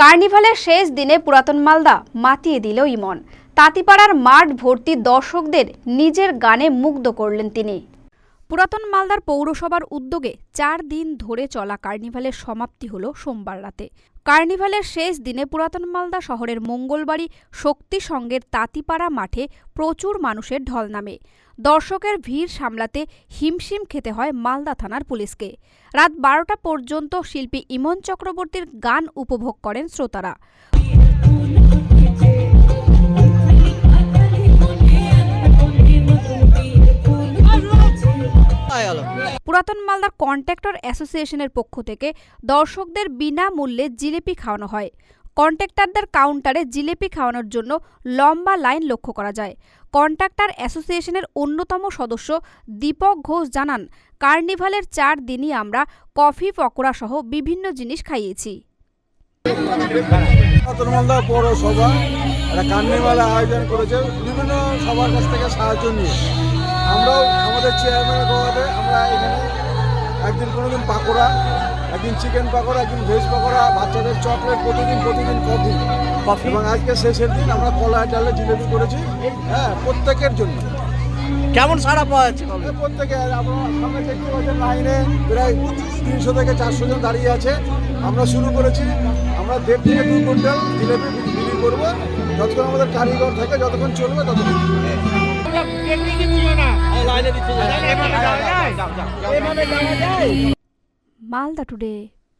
কার্নিভালের শেষ দিনে পুরাতন মালদা মাতিয়ে দিল ইমন। তাঁতিপাড়ার মাঠ ভর্তি দর্শকদের নিজের গানে মুগ্ধ করলেন তিনি। পুরাতন মালদার পৌরসভার উদ্যোগে চার দিন ধরে চলা কার্নিভালের সমাপ্তি হল সোমবার রাতে। কার্নিভালের শেষ দিনে পুরাতন মালদা শহরের মঙ্গলবাড়ি শক্তি সঙ্গের তাঁতিপাড়া মাঠে প্রচুর মানুষের ঢল নামে। দর্শকের ভিড় সামলাতে হিমশিম খেতে হয় মালদা থানার পুলিশকে। রাত বারোটা পর্যন্ত শিল্পী ইমন চক্রবর্তীর গান উপভোগ করেন শ্রোতারা। পুরাতন মালদার কন্ট্রাক্টর অ্যাসোসিয়েশনের পক্ষ থেকে দর্শকদের বিনামূল্যে জিলেপি খাওয়ানো হয়। কন্ট্রাক্টরদের কাউন্টারে জিলেপি খাওয়ানোর জন্য লম্বা লাইন লক্ষ্য করা যায়। কন্ট্রাক্টর অ্যাসোসিয়েশনের অন্যতম সদস্য দীপক ঘোষ জানান কার্নিভালের চার দিনই আমরা কফি পকোড়া সহ বিভিন্ন জিনিস খাইয়েছি। একটা কার্নিভাল আয়োজন করেছে বিভিন্ন সবার কাছ থেকে সাহায্য নিয়ে। আমরাও আমাদের চেয়ারম্যানের কথাতে আমরা এখানে একদিন কোনোদিন পাকোড়া একদিন চিকেন পাকোড়া একদিন ভেজ পাকোড়া বাচ্চাদের চকলেট প্রতিদিন প্রতিদিন কফি কফি এবং আজকে শেষের দিন আমরা কলা ডালে জিলেপি করেছি হ্যাঁ প্রত্যেকের জন্য। কেমন সারা পাওয়া যাচ্ছে প্রত্যেকে আমরা সামনে দেখতে পাচ্ছেন লাইনে প্রায় তিনশো থেকে চারশো জন দাঁড়িয়ে আছে। আমরা শুরু করেছি আমরা দেড় থেকে দু কুইন্টাল জিলেপি বিক্রি- করব। যতক্ষণ আমাদের কারিগর থাকে যতক্ষণ চলবে ততক্ষণ মালদা টুডে।